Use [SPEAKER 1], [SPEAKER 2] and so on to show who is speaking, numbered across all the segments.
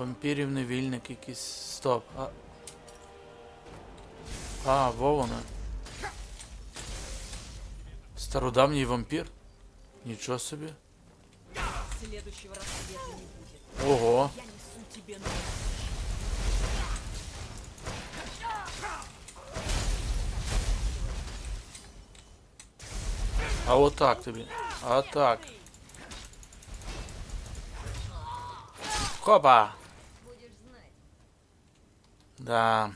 [SPEAKER 1] Вампірів невільник якийсь. Стоп. А, а во воно. Стародавній вампір? Нічого собі. Ого. А отак тобі. А так. Хопа! Да.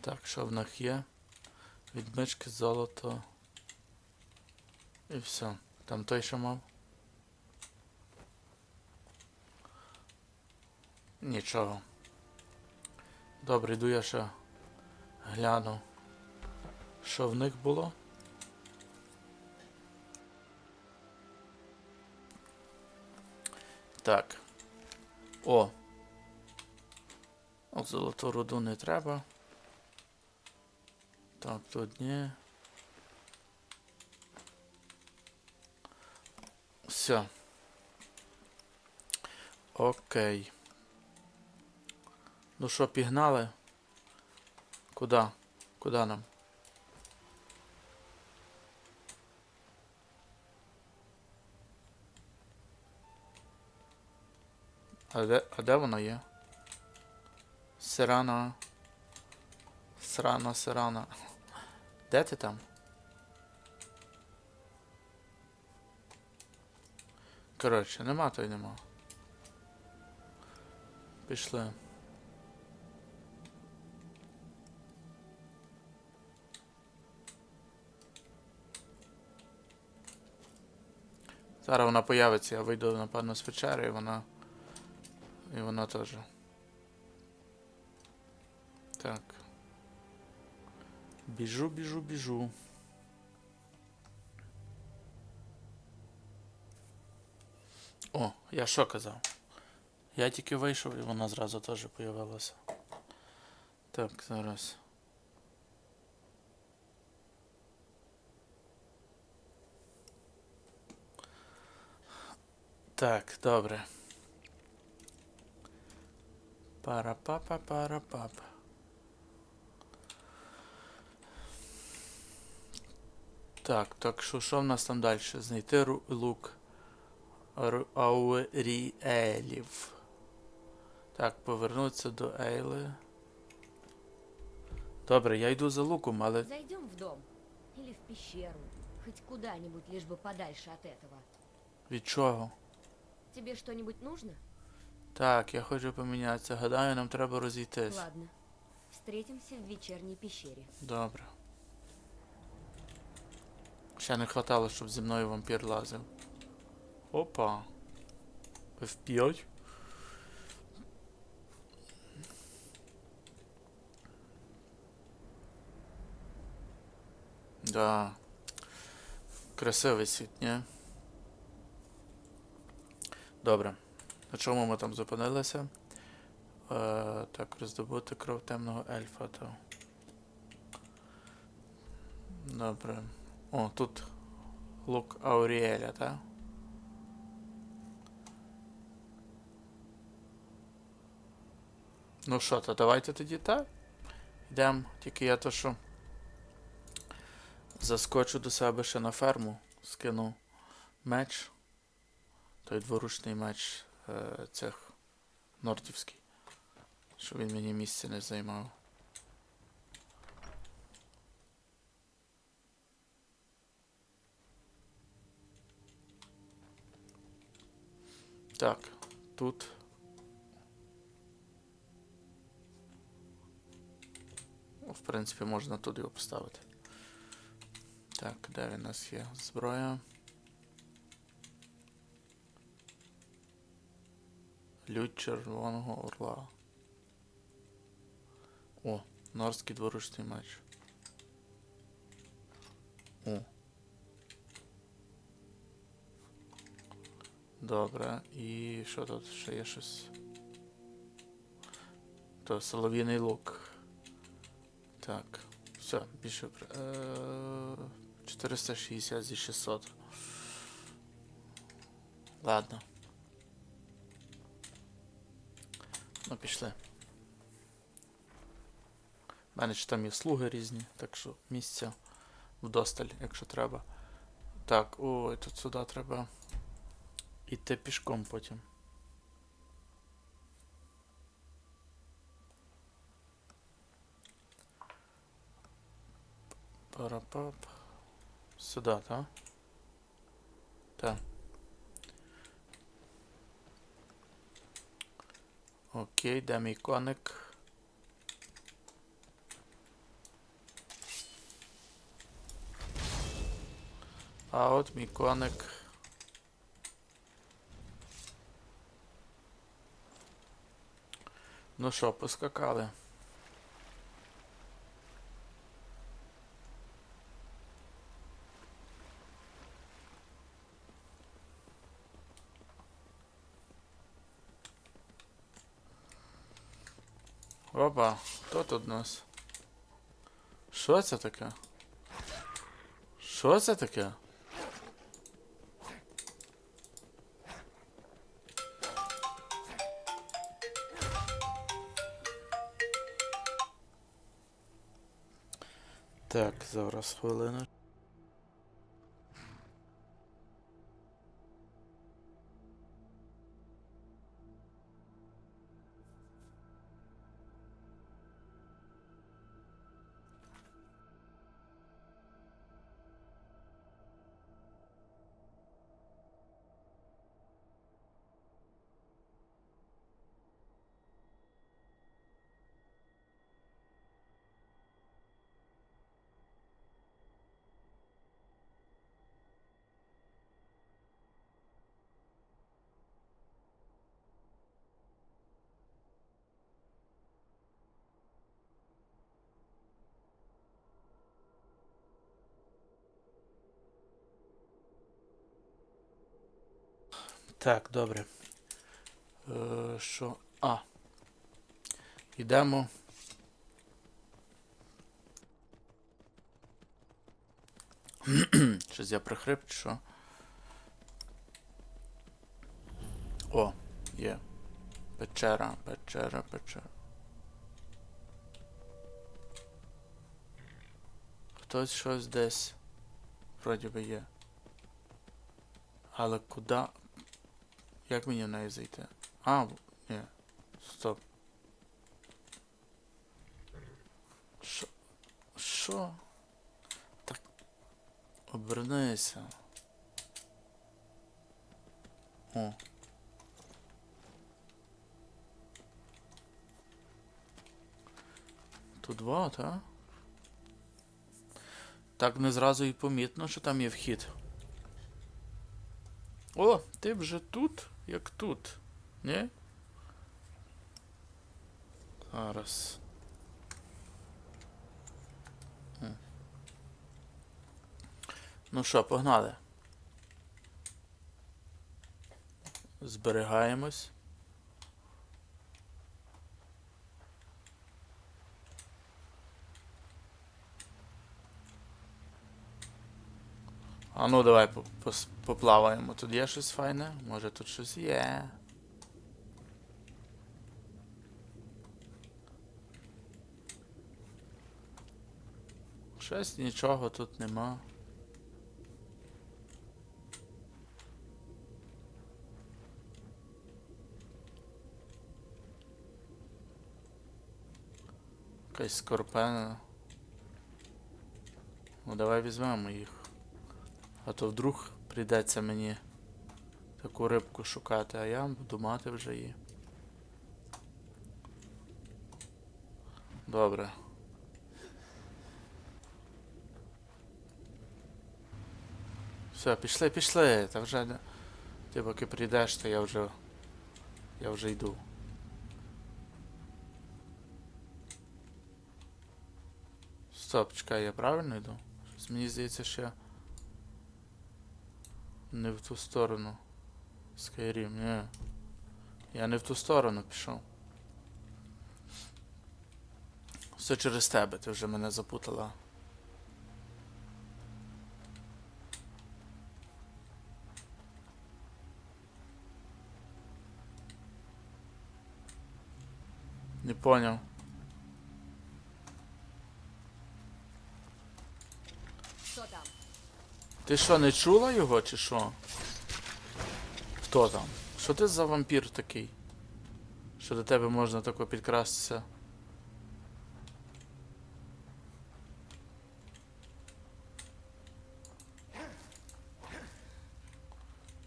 [SPEAKER 1] Так, що в них є? Відмички, золото. І все. Там той що мав. Нічого. Добре, йду я ще гляну. Що в них було? Так. О, От золоту руду не треба. Так, тут ні. Все. Окей. Ну що, пігнали? Куда? Куда нам? А де, а де воно є? Сирана. Срана, сирана. Де ти там? Коротше, нема то й нема. Пішли. Зараз вона появиться, я вийду, напевно, з печери, і вона. І вона теж. Так. Біжу, біжу, біжу. О, я що казав? Я тільки вийшов і вона зразу теж появилася. Так, зараз. Так, добре. Пара-папа, пара-папа. Так, так що що в нас там далі? Знайти лук Ауріелів. Так, повернутися до Ейли. Добре, я йду за луком, але.
[SPEAKER 2] Зайдем в дом или в пещеру, хоть куда-нибудь, лишь бы подальше от этого.
[SPEAKER 1] Від чого?
[SPEAKER 2] Тебе что-нибудь нужно?
[SPEAKER 1] Так, я хочу помінятися. Гадаю, нам треба розійтись.
[SPEAKER 2] Ладно. Встретимся в вечерней пещере.
[SPEAKER 1] Добре. Ще не хватало, щоб зі мною вампір лазив. Опа. F5. Да. Красивий світ, ні? Добре. На чому ми там зупинилися? Е, так, роздобути кров темного ельфа, то. Добре. О, тут лук Ауріеля, так? Ну що, то давайте тоді так. Йдемо, тільки я то що. Заскочу до себе ще на ферму, скину меч. Той дворучний меч цих нордівський. Щоб він мені місце не займав. Так, тут. Ну, В принципі, можна тут його поставити. Так, де у нас є? Зброя. Лють червоного орла. О, норський дворучний меч. О. Добре, і що тут ще є щось? То солов'їний лук. Так, все, більше. при- Е, 460 зі 600. Ладно. Ну, пішли. У мене ж там є слуги різні, так що місця вдосталь, якщо треба. Так, ой, тут сюди треба іти пішком потім. Парапап. Сюди, так? Так. Окей, де мій коник? А от мій. Ну що, поскакали. Опа, хто тут у нас? Що це таке? Що це таке? Так, зараз хвилину. Так, добре. Е, що? А. Йдемо. Щось я прихрип, що? О, є. Печера, печера, печера. Хтось щось десь. Вроді би є. Але куди? Як мені в неї зайти? А, ні. Стоп. Що? Що? Так. Обернися. О. Тут два, так? Так не зразу і помітно, що там є вхід. О, ти вже тут, як тут. Ні? Зараз. Ну що, погнали. Зберігаємось. А ну давай поплаваємо. Тут є щось файне? Може тут щось є. Щось нічого тут нема. Якась скорпена. Ну давай візьмемо їх. А то вдруг прийдеться мені таку рибку шукати, а я буду мати вже її. Добре. Все, пішли, пішли. Та вже ти поки прийдеш, то я вже. Я вже йду. Стоп, чекай, я правильно йду? Щось мені здається, що я. Не в ту сторону. Skyrim, ні. Я не в ту сторону пішов. Все через тебе, ти вже мене запутала. Не поняв.
[SPEAKER 2] Что там?
[SPEAKER 1] Ти що, не чула його, чи що? Хто там? Що ти за вампір такий? Що до тебе можна тако підкрастися?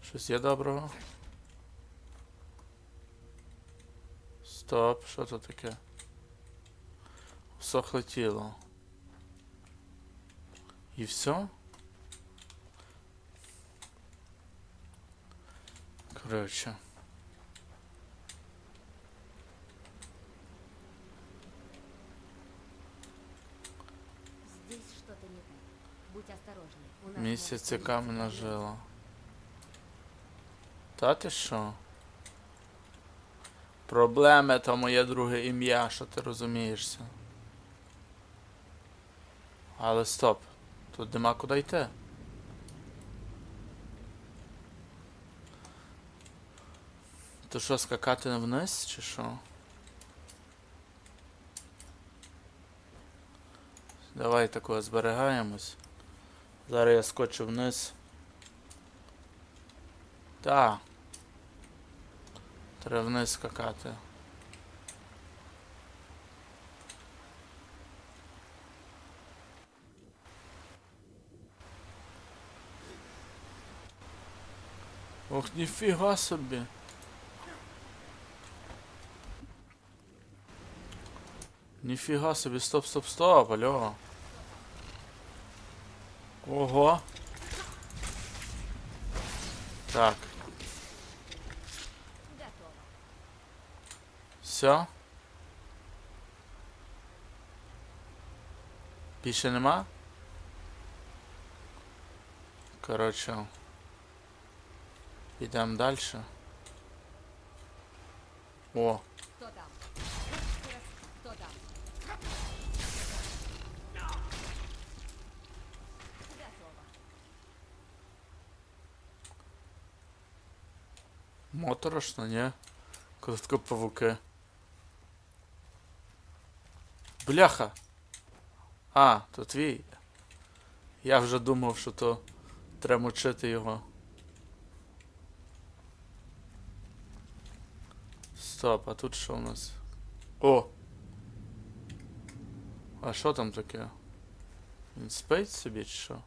[SPEAKER 1] Щось є доброго? Стоп, що це таке? Всохле тіло. І все?
[SPEAKER 2] Нас
[SPEAKER 1] Місяці
[SPEAKER 2] может
[SPEAKER 1] камена
[SPEAKER 2] появиться
[SPEAKER 1] жила. Та ти що? Проблеми то моє друге ім'я, що ти розумієшся. Але стоп. Тут нема куди йти. То що, скакати вниз, чи що? Давай такого зберігаємось. Зараз я скочу вниз. Так. Треба вниз скакати. Ох, ніфіга собі. Ніфіга собі, стоп, стоп, стоп, алло. Ого. Так, все. Більше нема? Коротше. Йдемо далі. О,
[SPEAKER 2] Кто там? Кто там? Готово.
[SPEAKER 1] Моторошно, ні? Короткопавуки. Бляха! А, то твій. Я вже думав, що то треба мочити його. Стоп, а тут що у нас? О! А що там таке? Він спить собі чи що?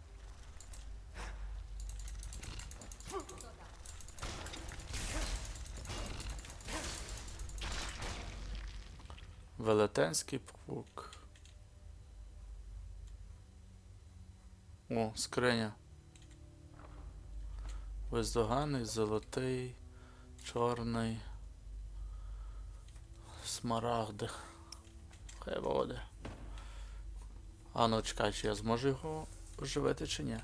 [SPEAKER 1] Велетенський павук. О, скриня. Бездоганий, золотий, чорний. Смарагди. Хай буде. А ну чекай, чи я зможу його оживити чи ні?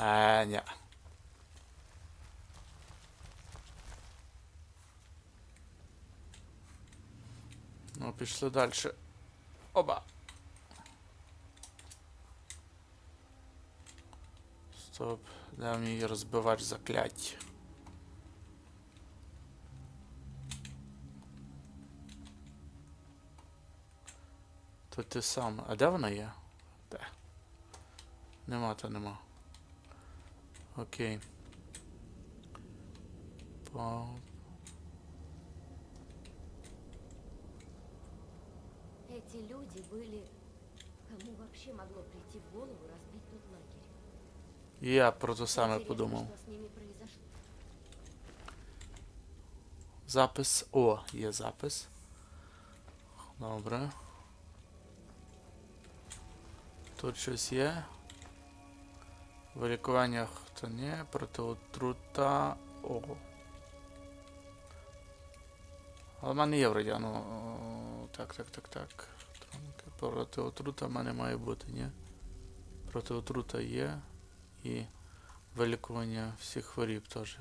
[SPEAKER 1] А, ні. Ну, пішли далі. Оба. Стоп, дай мені розбивач заклять. То ти сам. А де вона є? Де? Нема, то нема. Окей. По...
[SPEAKER 2] Эти люди были... Кому вообще могло прийти в голову разбить тот лагерь?
[SPEAKER 1] Я про те саме
[SPEAKER 2] Интересно,
[SPEAKER 1] подумав. Запис. О, є запис. Добре. Тут щось є. Вилікування хто nie, протиотрута. О. Але в мене є вроді, ну. Так, так, так, так. Протиотрута в мене має бути, ні? Протиотрута є. І вилікування всіх хворіб теж.